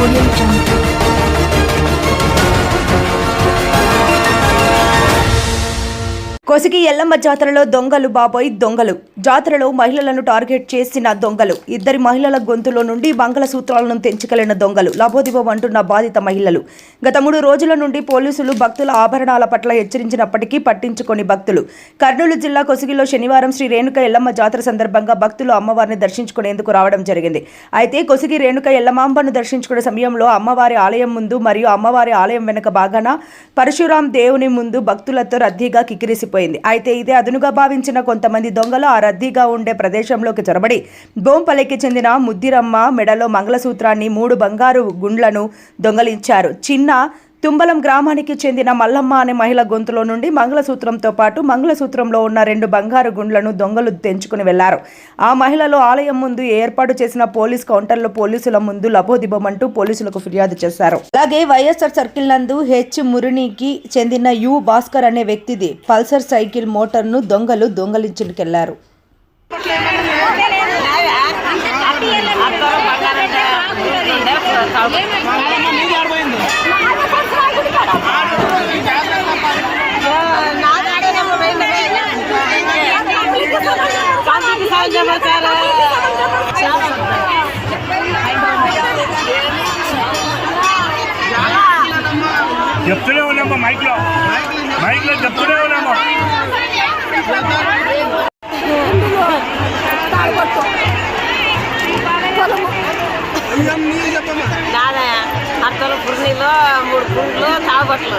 我愿意长大。కొసిగి ఎల్లమ్మ జాతరలో దొంగలు బాబోయ్ దొంగలు. జాతరలో మహిళలను టార్గెట్ చేసిన దొంగలు. ఇద్దరి మహిళల గొంతులో నుండి మంగళసూత్రాలను తెంచుకెళ్ళిన దొంగలు. లబోదిబం అంటున్న బాధిత మహిళలు. గత మూడు రోజుల నుండి పోలీసులు భక్తుల ఆభరణాల పట్ల హెచ్చరించినప్పటికీ పట్టించుకొని భక్తులు. కర్నూలు జిల్లా కొసిగిలో శనివారం శ్రీ రేణుక ఎల్లమ్మ జాతర సందర్భంగా భక్తులు అమ్మవారిని దర్శించుకునేందుకు రావడం జరిగింది. అయితే కొసిగి రేణుక ఎల్లమాంబను దర్శించుకునే సమయంలో అమ్మవారి ఆలయం ముందు మరియు అమ్మవారి ఆలయం వెనుక భాగాన పరశురాం దేవుని ముందు భక్తులతో రద్దీగా కిక్కిరిసిపోయింది అయితే ఇదే అదునుగా భావించిన కొంతమంది దొంగలు ఆ రద్దీగా ఉండే ప్రదేశంలోకి చొరబడి బోంపల్లికి చెందిన ముద్దిరమ్మ మెడలో మంగళసూత్రాన్ని మూడు బంగారు గుండ్లను దొంగలించారు. చిన్న తుంబలం గ్రామానికి చెందిన మల్లమ్మ అనే మహిళ గొంతులో నుండి మంగళసూత్రంతో పాటు మంగళసూత్రంలో ఉన్న రెండు బంగారు గుండ్లను దొంగలు తెంచుకుని వెళ్ళారు. ఆ మహిళలు ఆలయం ముందు ఏర్పాటు చేసిన పోలీస్ కౌంటర్లో పోలీసుల ముందు లబోదిబమంటూ పోలీసులకు ఫిర్యాదు చేశారు. అలాగే వైఎస్ఆర్ సర్కిల్ నందు హెచ్ మురినికి చెందిన యు భాస్కర్ అనే వ్యక్తిది పల్సర్ సైకిల్ మోటార్ను దొంగలు దొంగలించుకెళ్ళారు. చెప్తూనే ఉన్నామా మైక్లో మైక్లో చెప్తూనే ఉన్నామా? నాదా అత్తలు పుర్నీలో మూడు పుండ్లు తాగుబట్లు